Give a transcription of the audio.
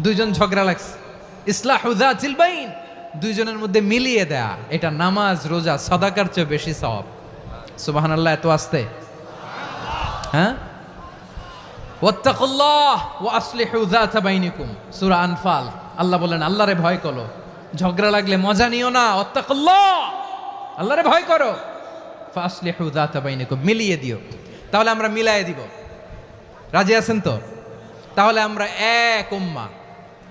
দুইজন ঝগড়া লাগছে। ইসলাহুদা চিলবাইন দুইজনের মধ্যে মিলিয়ে দেয়া। এটা নামাজ, রোজা, সদাকার চেয়ে বেশি সব সুবাহান আল্লাহ এত আসতে। হ্যাঁ? ওয়াত্তাকুল্লাহ ওয়া আসলিহু যাতা বাইনিকুম। সূরা আনফাল। আল্লাহ বলেন, আল্লাহরে ভয় করো। ঝগড়া লাগলে মজা নিও না। ওয়াত্তাকুল্লাহ! আল্লাহরে ভয় করো। ফাসলিহু যাতা বাইনিকুম। মিলিয়ে দিও। তাহলে আমরা মিলায়ে দিব। রাজি আছেন তো? তাহলে আমরা এক উম্মা।